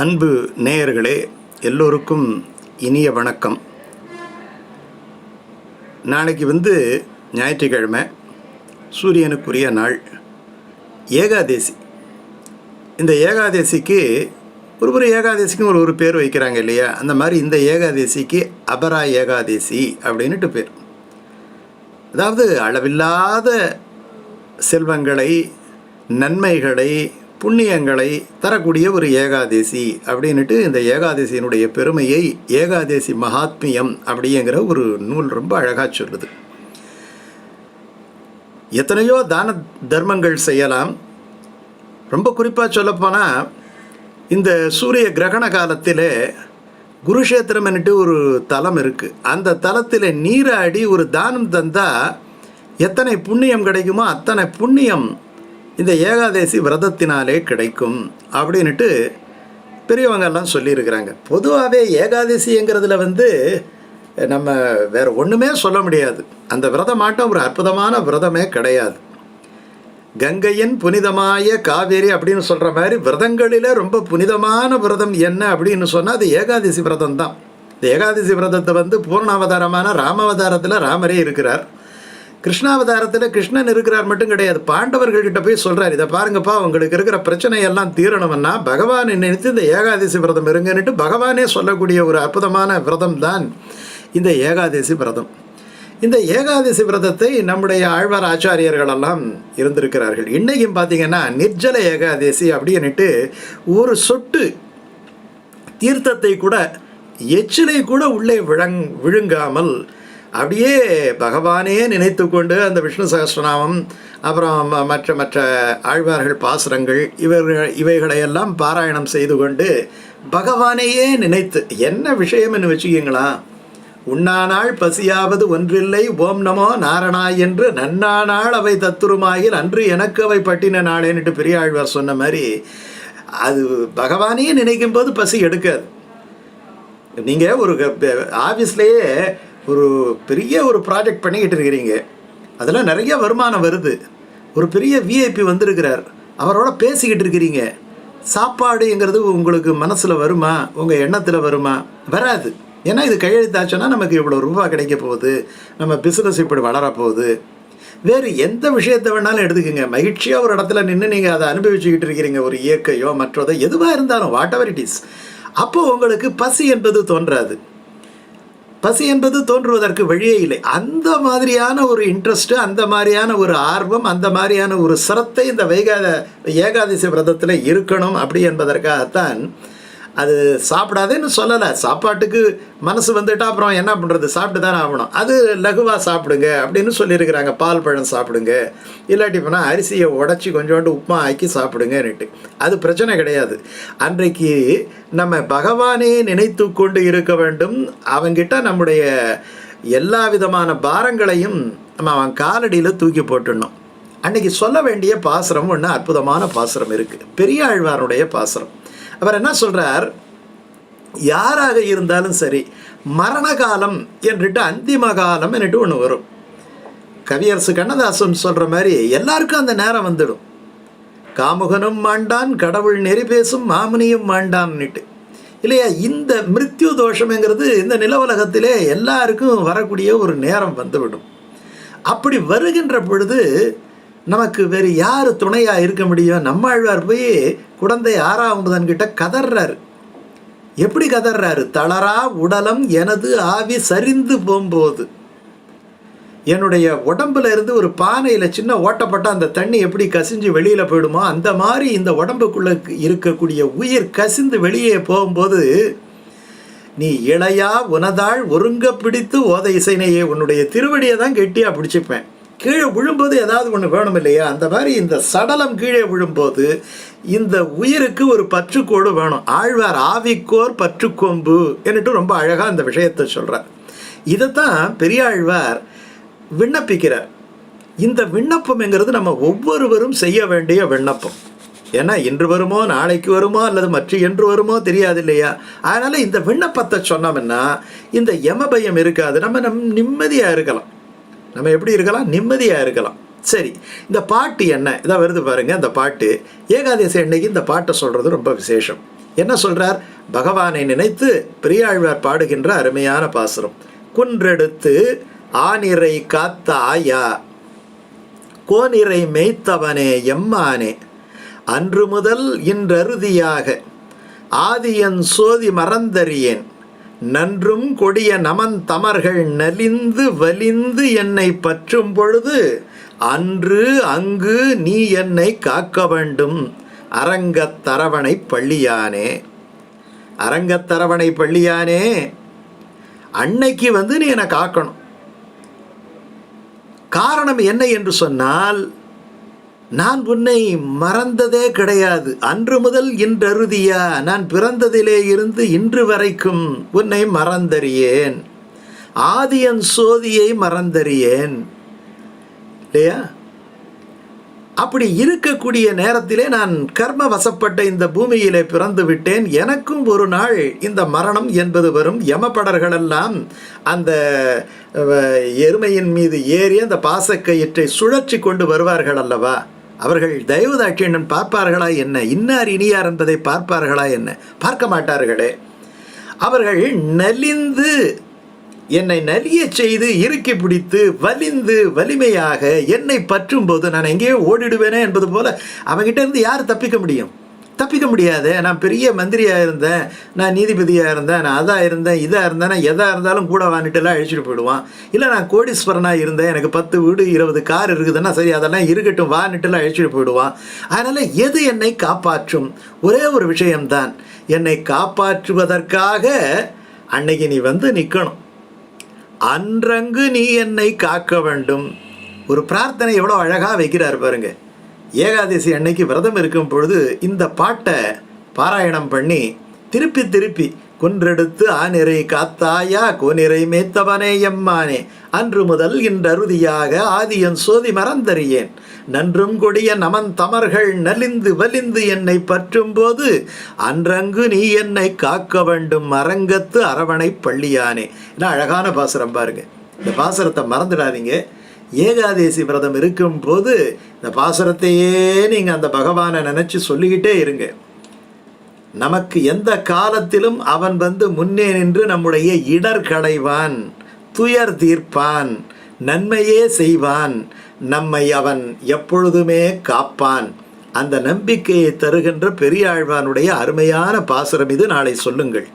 அன்பு நேயர்களே எல்லோருக்கும் இனிய வணக்கம். நாளைக்கு வந்து ஞாயிற்றுக்கிழமை சூரியனுக்குரிய நாள் ஏகாதேசி. இந்த ஏகாதேசிக்கு ஒரு ஒரு ஏகாதேசிக்கும் ஒரு ஒரு பேர் வைக்கிறாங்க இல்லையா? அந்த மாதிரி இந்த ஏகாதேசிக்கு அபரா ஏகாதேசி அப்படின்னுட்டு பேர். அதாவது அளவில்லாத செல்வங்களை நன்மைகளை புண்ணியங்களை தரக்கூடிய ஒரு ஏகாதேசி அப்படின்ட்டு இந்த ஏகாதேசியினுடைய பெருமையை ஏகாதேசி மகாத்மியம் அப்படிங்கிற ஒரு நூல் ரொம்ப அழகாக சொல்லுது. எத்தனையோ தான தர்மங்கள் செய்யலாம். ரொம்ப குறிப்பாக சொல்லப்போனால் இந்த சூரிய கிரகண காலத்தில் குருஷேத்திரம்னுட்டு ஒரு தலம் இருக்குது அந்த தலத்தில் நீராடி ஒரு தானம் தந்தால் எத்தனை புண்ணியம் கிடைக்குமோ அத்தனை புண்ணியம் இந்த ஏகாதேசி விரதத்தினாலே கிடைக்கும் அப்படின்ட்டு பெரியவங்கெல்லாம் சொல்லியிருக்கிறாங்க. பொதுவாகவே ஏகாதசிங்கிறதுல வந்து நம்ம வேறு ஒன்றுமே சொல்ல முடியாது. அந்த விரதமாட்டம் ஒரு அற்புதமான விரதமே கிடையாது. கங்கையின் புனிதமாய காவேரி அப்படின்னு சொல்கிற மாதிரி விரதங்களில் ரொம்ப புனிதமான விரதம் என்ன அப்படின்னு சொன்னால் அது ஏகாதசி விரதம் தான் இந்த ஏகாதசி விரதத்தை வந்து பூர்ணாவதாரமான ராமாவதாரத்தில் ராமரே இருக்கிறார். கிருஷ்ணாவதாரத்தில் கிருஷ்ணன் இருக்கிறார் மட்டும் கிடையாது. பாண்டவர்கள்கிட்ட போய் சொல்கிறார் இதை பாருங்கப்பா உங்களுக்கு இருக்கிற பிரச்சனையெல்லாம் தீரணும்னா பகவானை நினைத்து இந்த ஏகாதசி விரதம் இருங்கன்னுட்டு பகவானே சொல்லக்கூடிய ஒரு அற்புதமான விரதம் தான் இந்த ஏகாதசி விரதம். இந்த ஏகாதசி விரதத்தை நம்முடைய ஆழ்வார் ஆச்சாரியர்களெல்லாம் இருந்திருக்கிறார்கள். இன்றைக்கும் பார்த்தீங்கன்னா நிர்ஜல ஏகாதசி அப்படின்னுட்டு ஒரு சொட்டு தீர்த்தத்தை கூட எச்சிலை கூட உள்ளே விழங் விழுங்காமல் அப்படியே பகவானே நினைத்து கொண்டு அந்த விஷ்ணு சகஸ்ரநாமம் அப்புறம் ம- மற்ற மற்ற ஆழ்வார்கள் பாசுரங்கள் இவர்கள் இவைகளையெல்லாம் பாராயணம் செய்து கொண்டு பகவானையே நினைத்து என்ன விஷயம்னு வச்சுக்கிங்களா? உண்ணானாள் பசியாவது ஒன்றில்லை ஓம் நமோ நாரணாய் என்று நன்னானாள் அவை தத்துருமாயில் அன்று எனக்கு அவை பட்டின நாளேன்னுட்டு பெரியாழ்வார் சொன்ன மாதிரி அது பகவானையே நினைக்கும் போது பசி எடுக்காது. நீங்கள் ஒரு ஆஃபீஸ்லேயே ஒரு பெரிய ஒரு ப்ராஜெக்ட் பண்ணிக்கிட்டு இருக்கிறீங்க. அதெல்லாம் நிறைய வருமானம் வருது. ஒரு பெரிய விஐபி வந்திருக்கிறார். அவரோட பேசிக்கிட்டு இருக்கிறீங்க. சாப்பாடுங்கிறது உங்களுக்கு மனசில் வருமா? உங்கள் எண்ணத்தில் வருமா? வராது. ஏன்னா இது கையெழுத்தாச்சுன்னா நமக்கு இவ்வளோ ரூபா கிடைக்க போகுது. நம்ம பிஸ்னஸ் இப்படி வளரப் போகுது வேறு எந்த விஷயத்தை வேணாலும் எடுத்துக்கோங்க. மகிழ்ச்சியாக ஒரு இடத்துல நின்று நீங்கள் அதை அனுபவிச்சுக்கிட்டு இருக்கிறீங்க. ஒரு இயற்கையோ மற்றதோ எதுவாக இருந்தாலும் வாட் எவர் இட் இஸ் அப்போது உங்களுக்கு பசி என்பது தோன்றாது. பசி என்பது தோன்றுவதற்கு வழியே இல்லை. அந்த மாதிரியான ஒரு இன்ட்ரெஸ்ட்டு அந்த மாதிரியான ஒரு ஆர்வம் அந்த மாதிரியான ஒரு சிரத்தை இந்த வைகாத ஏகாதசி விரதத்தில் இருக்கணும் அப்படி என்பதற்காகத்தான் அது சாப்பிடாதேன்னு சொல்லலை. சாப்பாட்டுக்கு மனசு வந்துட்டா அப்புறம் என்ன பண்ணுறது சாப்பிட்டு தானே ஆகணும். அது லகுவாக சாப்பிடுங்க அப்படின்னு சொல்லியிருக்கிறாங்க. பால் பழம் சாப்பிடுங்க. இல்லாட்டி போனால் அரிசியை உடச்சி கொஞ்சோண்டு உப்புமா ஆக்கி சாப்பிடுங்கன்னுட்டு. அது பிரச்சனை கிடையாது. அன்றைக்கு நம்ம பகவானே நினைத்து கொண்டு இருக்க வேண்டும். அவங்கிட்ட நம்முடைய எல்லா விதமான பாரங்களையும் நம்ம அவன் காலடியில் தூக்கி போட்டுடணும். அன்றைக்கி சொல்ல வேண்டிய பாசுரம் ஒன்று அற்புதமான பாசுரம் இருக்குது பெரிய ஆழ்வாருடைய பாசுரம். அவர் என்ன சொல்கிறார் யாராக இருந்தாலும் சரி மரண காலம் என்றுட்டு அந்திம காலம் என்னட்டு ஒன்று வரும். கவியரசு கண்ணதாசன் சொல்கிற மாதிரி எல்லாருக்கும் அந்த நேரம் வந்துடும். காமுகனும் மாண்டான் கடவுள் நெறி பேசும் மாமுனியும் மாண்டான்னுட்டு. இல்லையா? இந்த மிருத்யு தோஷம்ங்கிறது இந்த நில உலகத்திலே எல்லாருக்கும் வரக்கூடிய ஒரு நேரம் வந்துவிடும். அப்படி வருகின்ற பொழுது நமக்கு வேறு யார் துணையாக இருக்க முடியும்? நம்மாழ்வார் போய் குழந்தை ஆறாவதுதான் கிட்ட கதறாரு எப்படி கதறாரு தளரா உடலம் எனது ஆவி சரிந்து போகும்போது. என்னுடைய உடம்புல இருந்து ஒரு பானையில் சின்ன ஓட்டப்பட்ட அந்த தண்ணி எப்படி கசிஞ்சு வெளியில் போயிடுமோ அந்த மாதிரி இந்த உடம்புக்குள்ளே இருக்கக்கூடிய உயிர் கசிந்து வெளியே போகும்போது நீ இளையா உனதாள் ஒருங்க பிடித்து ஓத இசைனையே உன்னுடைய திருவடியை தான் கெட்டியாக பிடிச்சிப்பேன். கீழே விழும்போது ஏதாவது ஒன்று வேணும் இல்லையா? அந்த மாதிரி இந்த சடலம் கீழே விழும்போது இந்த உயிருக்கு ஒரு பற்றுக்கோடு வேணும். ஆழ்வார் ஆவிக்கோர் பற்றுக்கொம்பு என்னட்டு ரொம்ப அழகாக அந்த விஷயத்தை சொல்கிறார் இதைத்தான் பெரியாழ்வார் விண்ணப்பிக்கிறார். இந்த விண்ணப்பம்ங்கிறது நம்ம ஒவ்வொருவரும் செய்ய வேண்டிய விண்ணப்பம். ஏன்னா இன்று வருமோ நாளைக்கு வருமோ அல்லது மற்ற என்று வருமோ தெரியாது இல்லையா? அதனால் இந்த விண்ணப்பத்தை சொன்னோம்னா இந்த யம பயம் இருக்காது. நம்ம நம் நிம்மதியாக இருக்கலாம். நம்ம எப்படி இருக்கலாம்? நிம்மதியாக இருக்கலாம். சரி இந்த பாட்டு என்ன? இதான் வருது பாருங்கள் இந்த பாட்டு. ஏகாதசி அன்னைக்கு இந்த பாட்டை சொல்கிறது ரொம்ப விசேஷம். என்ன சொல்கிறார் பகவானை நினைத்து பெரியாழ்வார் பாடுகின்ற அருமையான பாசுரம். குன்றெடுத்து ஆனிரை காத்த ஆயா கோனிரை மேய்த்தவனே எம்மானே. அன்று முதல் இன்றறுதியாக ஆதியன் சோதி மறந்தறியேன். நன்றும் கொடிய நமன் தமர்கள் நலிந்து வலிந்து என்னை பற்றும் பொழுது அன்று அங்கு நீ என்னை காக்க வேண்டும். அரங்கத்தரவணை பள்ளியானே. அரங்கத்தரவணை பள்ளியானே. அன்னைக்கு வந்து நீ என்னை காக்கணும். காரணம் என்ன என்று சொன்னால் நான் உன்னை மறந்ததே கிடையாது. அன்று முதல் இன்றருதியா நான் பிறந்ததிலே இருந்து இன்று வரைக்கும் உன்னை மறந்தறியேன். ஆதியன் சோதியை மறந்தறியேன். இல்லையா? அப்படி இருக்கக்கூடிய நேரத்திலே நான் கர்ம வசப்பட்ட இந்த பூமியிலே பிறந்து விட்டேன் எனக்கும் ஒரு நாள் இந்த மரணம் என்பது வரும். யமபடர்களெல்லாம் அந்த எருமையின் மீது ஏறி அந்த பாசக்கயிற்றை சுழற்சி கொண்டு வருவார்கள் அல்லவா? அவர்கள் தயவுதாட்சியண்ணன் பார்ப்பார்களா என்ன? இன்னார் இனியார் என்பதை பார்ப்பார்களா என்ன? பார்க்க மாட்டார்களே. அவர்கள் நலிந்து என்னை நலியச் செய்து இறுக்கி பிடித்து வலிந்து வலிமையாக என்னை பற்றும் போது நான் எங்கேயோ ஓடிடுவேனே என்பது போல அவங்கிட்ட இருந்து யார் தப்பிக்க முடியும்? தப்பிக்க முடியாது. நான் பெரிய மந்திரியாக இருந்தேன். நான் நீதிபதியாக இருந்தேன். நான் அதாக இருந்தேன் இதாக இருந்தேன். நான் எதாக இருந்தாலும் கூட வாங்கிட்டுலாம் அழிச்சிட்டு போயிடுவான். இல்லை நான் கோடீஸ்வரனாக இருந்தேன். எனக்கு பத்து வீடு இருபது கார் இருக்குதுன்னா சரி அதெல்லாம் இருக்கட்டும் வான்னுட்டுலாம் அழிச்சிட்டு போயிடுவான். அதனால் எது என்னை காப்பாற்றும்? ஒரே ஒரு விஷயம்தான். என்னை காப்பாற்றுவதற்காக அன்னைக்கு நீ வந்து நிற்கணும் அன்றங்கு நீ என்னை காக்க வேண்டும். ஒரு பிரார்த்தனை எவ்வளோ அழகாக வைக்கிறார் பாருங்கள் ஏகாதசி அன்னைக்கு விரதம் இருக்கும் பொழுது இந்த பாட்டை பாராயணம் பண்ணி திருப்பி திருப்பி குன்றெடுத்து ஆனிரை காத்தாயா கோனிறை மேத்தவனே எம்மானே அன்று முதல் இன்றறுதியாக ஆதியன் சோதி மறந்தறியேன். நன்றும் கொடிய நமன் தமர்கள் நலிந்து வலிந்து என்னை பற்றும் போது அன்றங்கு நீ என்னை காக்க வேண்டும் அரங்கத்து அரவணை பள்ளியானே. என்ன அழகான பாசுரம் பாருங்க. இந்த பாசுரத்தை மறந்துடாதீங்க. ஏகாதேசி விரதம் இருக்கும் போது இந்த பாசுரத்தையே நீங்கள் அந்த பகவானை நினச்சி சொல்லிக்கிட்டே இருங்க. நமக்கு எந்த காலத்திலும் அவன் வந்து முன்னே நின்று நம்முடைய இடர் களைவான் துயர் தீர்ப்பான் நன்மையே செய்வான் நம்மை அவன் எப்பொழுதுமே காப்பான். அந்த நம்பிக்கையை தருகின்ற பெரியாழ்வானுடைய அருமையான பாசுரம் இது. நாளை சொல்லுங்கள்.